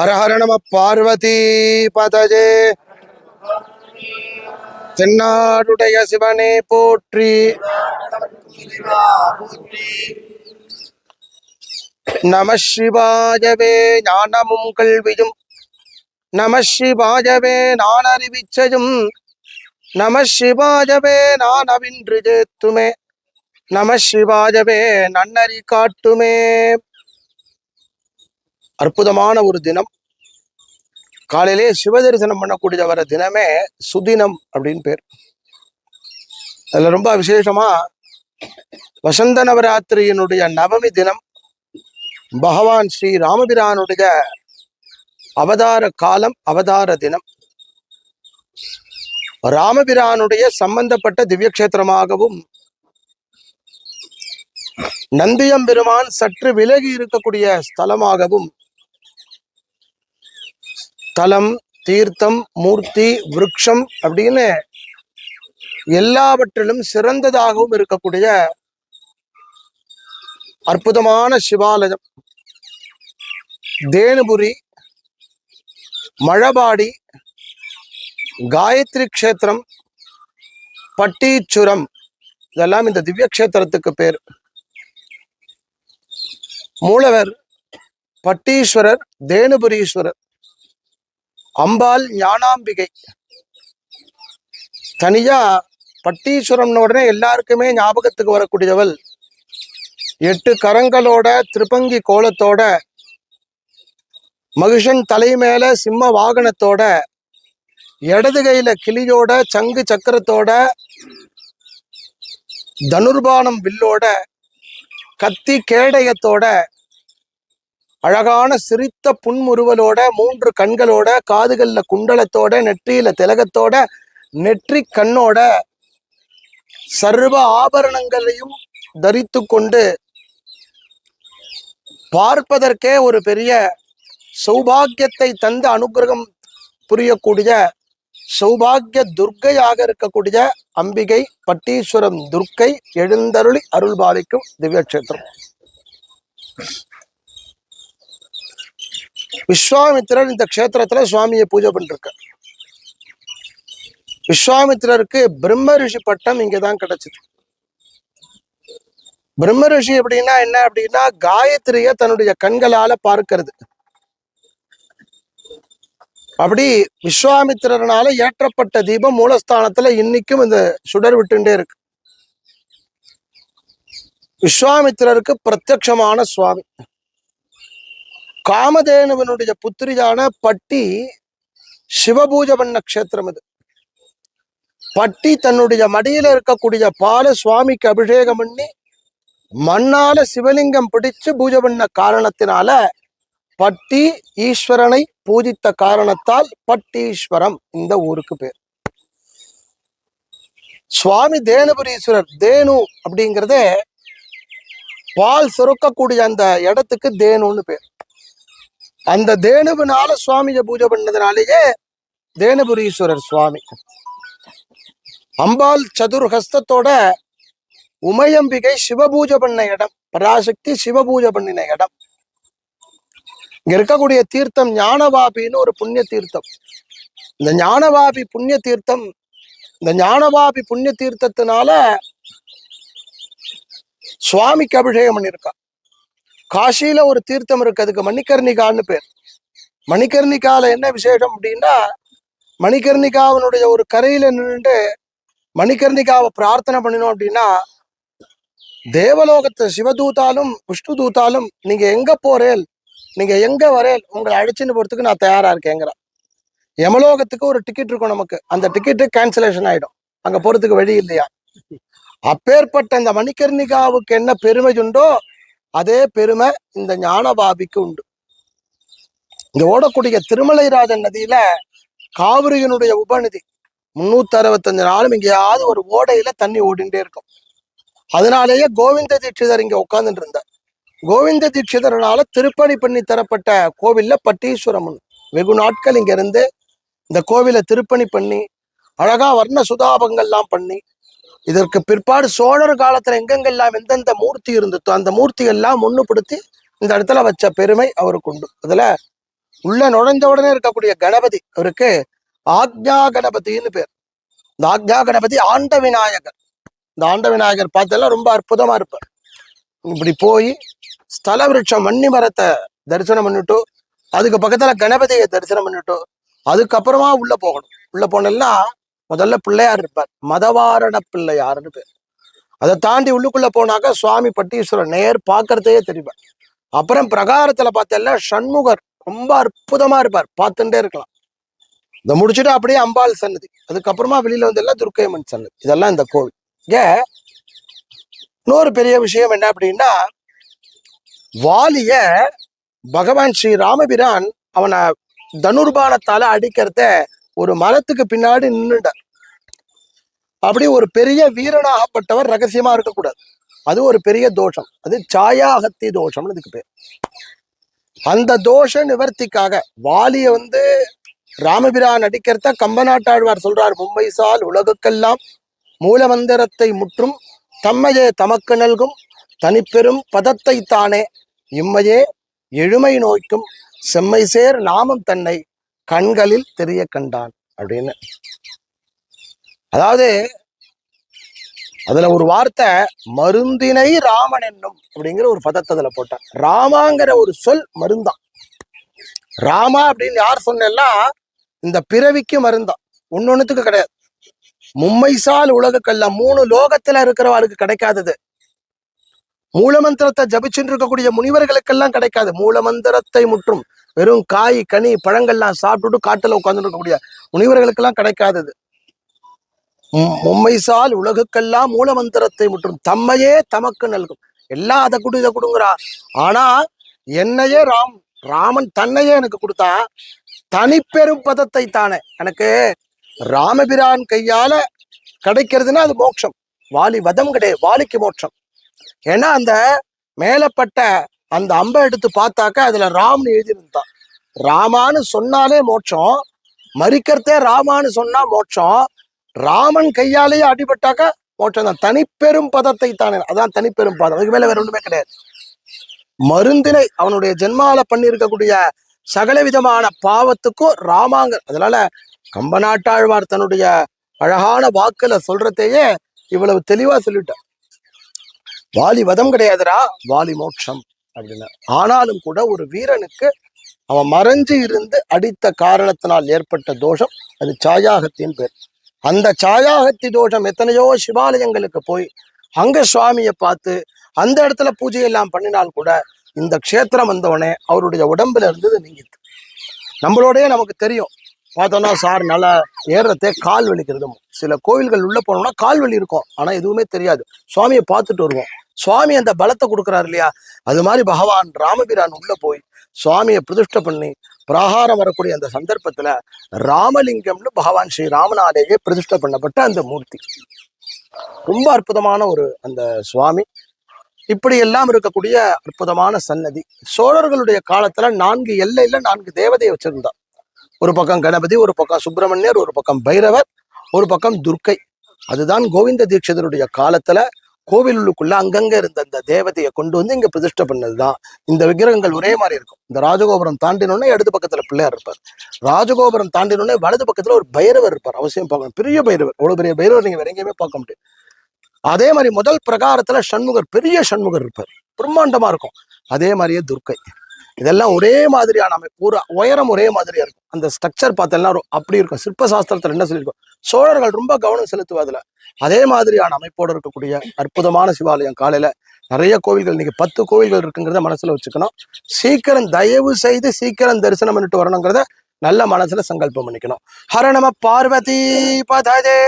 ஹரஹர நம பார்வதி பதஜே. தென்னாடுடைய சிவனே போற்றி. நம சிவாயவே ஞானமும் கல்வியும் நம சிவாயவே நான் அறிவிச்சதும் நம சிவாயவே நான் அவின்று ஜேத்துமே. நம சிவாயவே நன்னறி காட்டுமே. அற்புதமான ஒரு தினம். காலையிலே சிவதரிசனம் பண்ணக்கூடிய வர தினமே சுதினம் அப்படின்னு பேர். அதுல ரொம்ப விசேஷமா வசந்த நவராத்திரியினுடைய நவமி தினம் பகவான் ஸ்ரீ ராமபிரானுடைய அவதார காலம் அவதார தினம். ராமபிரானுடைய சம்பந்தப்பட்ட திவ்ய நந்தியம் பெருமான் சற்று விலகி இருக்கக்கூடிய ஸ்தலமாகவும் தலம் தீர்த்தம் மூர்த்தி விருட்சம் அப்படின்னு எல்லாவற்றிலும் சிறந்ததாகவும் இருக்கக்கூடிய அற்புதமான சிவாலயம். தேனுபுரி மழபாடி காயத்ரி க்ஷேத்திரம் பட்டீச்சுரம். இதெல்லாம் இந்த திவ்ய கஷேத்திரத்துக்கு பேர். மூலவர் பட்டீஸ்வரர் தேனுபுரீஸ்வரர். அம்பாள் ஞானாம்பிகை. தனியா பட்டீஸ்வரம்னு உடனே எல்லாருக்குமே ஞாபகத்துக்கு வரக்கூடியவள். எட்டு கரங்களோட திருப்பங்கி கோலத்தோட மகிஷன் தலை மேல சிம்ம வாகனத்தோட இடது கையில கிளியோட சங்கு சக்கரத்தோட தனுர்பானம் வில்லோட கத்தி கேடயத்தோட அழகான சிரித்த புன்முறுவலோட மூன்று கண்களோட காதுகளில் குண்டலத்தோட நெற்றியில திலகத்தோட நெற்றி கண்ணோட சர்வ ஆபரணங்களையும் தரித்து கொண்டு பார்ப்பதற்கே ஒரு பெரிய சௌபாகியத்தை தந்து அனுகிரகம் புரியக்கூடிய சௌபாகிய துர்க்கையாக இருக்கக்கூடிய அம்பிகை பட்டீஸ்வரம் துர்க்கை எழுந்தருளி அருள்பாலிக்கும் திவ்யக்ஷேத்திரம். விஸ்வாமித்திரர் இந்த க்ஷேத்திரத்துல சுவாமியை பூஜை பண்ணிருக்கார். விஸ்வாமித்திரருக்கு பிரம்ம ரிஷி பட்டம் இங்கதான் கிடைச்சது. பிரம்ம ரிஷி அப்படின்னா என்ன அப்படின்னா காயத்ரிய தன்னுடைய கண்களால பார்க்கிறது. அப்படி விஸ்வாமித்திரனால ஏற்றப்பட்ட தீபம் மூலஸ்தானத்துல இன்னைக்கும் இந்த சுடர் விட்டுண்டே இருக்கு. விஸ்வாமித்திரருக்கு பிரத்யக்ஷமான சுவாமி. காமதேனுவனுடைய புத்திரியான பட்டி சிவபூஜை பண்ண க்ஷேத்திரம் இது. பட்டி தன்னுடைய மடியில இருக்கக்கூடிய பால சுவாமிக்கு அபிஷேகம் பண்ணி மண்ணால சிவலிங்கம் பிடிச்சு பூஜை பண்ண காரணத்தினால பட்டி ஈஸ்வரனை பூஜித்த காரணத்தால் பட்டீஸ்வரம் இந்த ஊருக்கு பேர். சுவாமி தேனுபுரீஸ்வரர் தேனு அப்படிங்கிறதே பால் சுரக்கக்கூடிய அந்த இடத்துக்கு தேனுன்னு பேர். அந்த தேனுபுனால சுவாமியை பூஜை பண்ணதுனாலேயே தேனுபுரீஸ்வரர் சுவாமி. அம்பாள் சதுர்ஹஸ்தத்தோட உமையம்பிகை சிவபூஜை பண்ண இடம் பராசக்தி சிவபூஜை பண்ணின இடம். இங்க இருக்கக்கூடிய தீர்த்தம் ஞானவாபின்னு ஒரு புண்ணிய தீர்த்தம். இந்த ஞானவாபி புண்ணிய தீர்த்தம் இந்த ஞானவாபி புண்ணிய தீர்த்தத்தினால சுவாமிக்கு அபிஷேகம் பண்ணியிருக்கா காஷியில ஒரு தீர்த்தம் இருக்கு அதுக்கு மணிக்கர்ணிகான்னு பேர். மணிகர்ணிகால என்ன விசேஷம் அப்படின்னா மணிகர்ணிகாவனுடைய ஒரு கரையில நின்றுட்டு மணிகர்ணிகாவை பிரார்த்தனை பண்ணினோம் அப்படின்னா தேவலோகத்தை சிவதூதாலும் விஷ்ணு தூதாலும் நீங்க எங்க போறேல் நீங்க எங்க வரேல் உங்களை அழைச்சின்னு போறதுக்கு நான் தயாரா இருக்கேங்கிறேன். யமலோகத்துக்கு ஒரு டிக்கெட் இருக்கும் நமக்கு. அந்த டிக்கெட்டு கேன்சலேஷன் ஆயிடும். அங்க போறதுக்கு வழி இல்லையா? அப்பேற்பட்ட இந்த மணிக்கர்ணிகாவுக்கு என்ன பெருமை உண்டோ அதே பெருமை இந்த ஞானபாபிக்கு உண்டு. இங்க ஓடக்கூடிய திருமலைராஜன் நதியில காவிரியினுடைய உபநிதி முன்னூத்தி அறுபத்தஞ்சு நாளும் எங்கேயாவது ஒரு ஓடையில தண்ணி ஓடிண்டே இருக்கும். அதனாலேயே கோவிந்த தீட்சிதர் இங்க உட்கார்ந்துட்டு இருந்தார். கோவிந்த தீட்சிதரனால திருப்பணி பண்ணி தரப்பட்ட கோவில்ல பட்டீஸ்வரம் வெகு நாட்கள் இங்க இருந்து இந்த கோவிலை திருப்பணி பண்ணி அழகா வர்ண சுதாபங்கள்லாம் பண்ணி இதற்கு பிற்பாடு சோழர் காலத்துல எங்கெங்கெல்லாம் எந்தெந்த மூர்த்தி இருந்ததோ அந்த மூர்த்தி எல்லாம் முன்னுப்படுத்தி இந்த இடத்துல வச்ச பெருமை அவருக்கு உண்டு. அதுல உள்ள நுழைஞ்ச உடனே இருக்கக்கூடிய கணபதி அவருக்கு ஆக்ஞா கணபதின்னு பேர். இந்த ஆக்ஞா கணபதி ஆண்ட விநாயகர். இந்த ஆண்ட விநாயகர் பார்த்தெல்லாம் ரொம்ப அற்புதமா இருப்பார். இப்படி போய் ஸ்தல விருட்சம் வன்னி மரத்தை தரிசனம் பண்ணிட்டு அதுக்கு பக்கத்துல கணபதியை தரிசனம் பண்ணிட்டு அதுக்கப்புறமா உள்ள போகணும். உள்ள போனோம்னா முதல்ல பிள்ளையார் இருப்பார். மதவாரண பிள்ளையார்னு பேர். அதை தாண்டி உள்ளுக்குள்ள போனாக்க சுவாமி பட்டீஸ்வரர் நேர் பார்க்கறதையே தெரிவார் அப்புறம் பிரகாரத்துல பார்த்தல சண்முகர் ரொம்ப அற்புதமா இருப்பார். பார்த்துட்டே இருக்கலாம். இதை முடிச்சுட்டு அப்படியே அம்பாள் சன்னதி. அதுக்கப்புறமா வெளியில வந்து எல்லாம் துர்க்கையம்மன் சன்னதி. இதெல்லாம் இந்த கோவில். இங்க இன்னொரு பெரிய விஷயம் என்ன அப்படின்னா வாலிய பகவான் ஸ்ரீ ராமபிரான் அவனை தனுர்பானத்தால அடிக்கிறத ஒரு மரத்துக்கு பின்னாடி நின்றுட்டார் அப்படி ஒரு பெரிய வீரனாகப்பட்டவர் ரகசியமா இருக்கக்கூடாது. அது ஒரு பெரிய தோஷம். அது சாயாகத்தி தோஷம்னு இதுக்கு பேர். அந்த தோஷ நிவர்த்திக்காக வாலிய வந்து ராமபிரான் அடிக்கிறத கம்பநாட்டாழ்வார் சொல்றார். மும்பை சால் உலகுக்கெல்லாம் மூலமந்திரத்தை முற்றும் தம்மையே தமக்கு நல்கும் தனிப்பெரும் பதத்தை தானே இம்மையே எழுமை நோய்க்கும் செம்மை சேர் நாமம் தன்னை கண்களில் தெரிய கண்டான் அப்படின்னு. அதாவது அதுல ஒரு வார்த்தை மருந்தினை ராமன் என்னும் அப்படிங்கிற ஒரு பதத்தை அதுல போட்டான். ராமாங்கிற ஒரு சொல் மருந்தான். ராமா அப்படின்னு யார் சொன்னேன்னா இந்த பிறவிக்கு மருந்தான். ஒன்னொன்னுத்துக்கு கிடையாது. மும்மைசால் உலகக்கல்ல மூணு லோகத்துல இருக்கிறவாருக்கு கிடைக்காதது. மூலமந்திரத்தை ஜபிச்சுட்டு இருக்கக்கூடிய முனிவர்களுக்கெல்லாம் கிடைக்காது. மூலமந்திரத்தை முற்றும். வெறும் காய் கனி பழங்கள்லாம் சாப்பிட்டுட்டு காட்டுல உட்கார்ந்து இருக்கக்கூடிய முனிவர்களுக்கெல்லாம் கிடைக்காதது. மு- மும்மைசால் உலகுக்கெல்லாம் மூலமந்திரத்தை முற்றும். தம்மையே தமக்கு நல்கும். எல்லாம் அதை கொடு இதை கொடுங்கிறா. ஆனா என்னையே ராம் ராமன் தன்னையே எனக்கு கொடுத்தா தனிப்பெரும் பதத்தை தானே. எனக்கு ராமபிரான் கையால கிடைக்கிறதுன்னா அது மோட்சம். வாலி வதம் கிடையாது வாலிக்கு மோட்சம். ஏன்னா அந்த மேலப்பட்ட அந்த அம்பை எடுத்து பார்த்தாக்க அதுல ராம்னு எழுதியிருந்தான். ராமான்னு சொன்னாலே மோட்சம் மறிக்கிறதே ராமான்னு சொன்னா மோட்சம் ராமன் கையாலேயே அடிபட்டாக்க மோட்சம் தான் தனிப்பெரும் பதத்தை தானே அதான் தனிப்பெரும் பதம். அதுக்கு மேல வேற ஒண்ணுமே கிடையாது. மருந்தினை அவனுடைய ஜென்மால பண்ணியிருக்கக்கூடிய சகல விதமான பாவத்துக்கும் ராமாங்க அதனால கம்பநாட்டாழ்வார் தன்னுடைய அழகான வாக்குல சொல்றதையே இவ்வளவு தெளிவா சொல்லிட்டார். வாலி வதம் கிடையாதுடா வாலி மோட்சம் அப்படின்னு. ஆனாலும் கூட ஒரு வீரனுக்கு அவன் மறைஞ்சு இருந்து அடித்த காரணத்தினால் ஏற்பட்ட தோஷம் அது சாயாகத்தின் பேர். அந்த சாயாகத்தி தோஷம் எத்தனையோ சிவாலயங்களுக்கு போய் அங்க சுவாமியை பார்த்து அந்த இடத்துல பூஜை எல்லாம் பண்ணினால் கூட இந்த க்ஷேத்திரம் வந்தவொடனே அவருடைய உடம்புல இருந்தது நீங்கிட்டு நம்மளோடய நமக்கு தெரியும். பார்த்தோம்னா சார் நல்லா ஏறுறதே கால் வலிக்கிறது. சில கோவில்கள் உள்ள போனோம்னா கால் வலி இருக்கும். ஆனா எதுவுமே தெரியாது. சுவாமியை பார்த்துட்டு வருவோம். சுவாமி அந்த பலத்தை கொடுக்குறாரு இல்லையா? அது மாதிரி பகவான் ராமபிரான் உள்ள போய் சுவாமியை பிரதிஷ்டை பண்ணி பிரகாரம் வரக்கூடிய அந்த சந்தர்ப்பத்துல ராமலிங்கம்னு பகவான் ஸ்ரீ ராமனாலேயே பிரதிஷ்டை பண்ணப்பட்ட அந்த மூர்த்தி. ரொம்ப அற்புதமான ஒரு அந்த சுவாமி. இப்படி எல்லாம் இருக்கக்கூடிய அற்புதமான சன்னதி. சோழர்களுடைய காலத்துல நான்கு எல்லையில நான்கு தேவதையை வச்சிருந்தா. ஒரு பக்கம் கணபதி ஒரு பக்கம் சுப்பிரமணியர் ஒரு பக்கம் பைரவர் ஒரு பக்கம் துர்க்கை. அதுதான் கோவிந்த தீட்சிதருடைய காலத்துல கோவிலுக்குள்ள அங்கங்க இருந்த அந்த தேவதையை கொண்டு வந்து இங்க பிரதிஷ்டை பண்ணதுதான். இந்த விக்கிரகங்கள் ஒரே மாதிரி இருக்கும். இந்த ராஜகோபுரம் தாண்டினோடனே இடது பக்கத்துல பிள்ளையார் இருப்பார். ராஜகோபுரம் தாண்டினோடனே வலது பக்கத்துல ஒரு பைரவர் இருப்பார். அவசியம் பார்க்கணும் பெரிய பைரவர். அவ்வளவு பெரிய பைரவர் நீங்க வேற எங்கேயுமே பார்க்க முடியாது. அதே மாதிரி முதல் பிரகாரத்துல சண்முகர் பெரிய சண்முகர் இருப்பார். பிரம்மாண்டமா இருக்கும். அதே மாதிரியே துர்க்கை. இதெல்லாம் ஒரே மாதிரியான அமைப்பு. ஒரு உயரம் ஒரே மாதிரியா இருக்கும். அந்த ஸ்ட்ரக்சர் பார்த்தெல்லாம் அப்படி இருக்கும். சிற்ப சாஸ்திரத்துல என்ன சொல்லியிருக்கோம்? சோழர்கள் ரொம்ப கவனம் செலுத்துவதுல அதே மாதிரியான அமைப்போடு இருக்கக்கூடிய அற்புதமான சிவாலயம் காலையில நிறைய கோவில்கள் இன்னைக்கு பத்து கோவில்கள் இருக்குங்கிறத மனசுல வச்சுக்கணும். சீக்கிரம் தயவு செய்து சீக்கிரம் தரிசனம் பண்ணிட்டு வரணுங்கிறத நல்ல மனசுல சங்கல்பம் பண்ணிக்கணும். ஹரணம பார்வதி பதே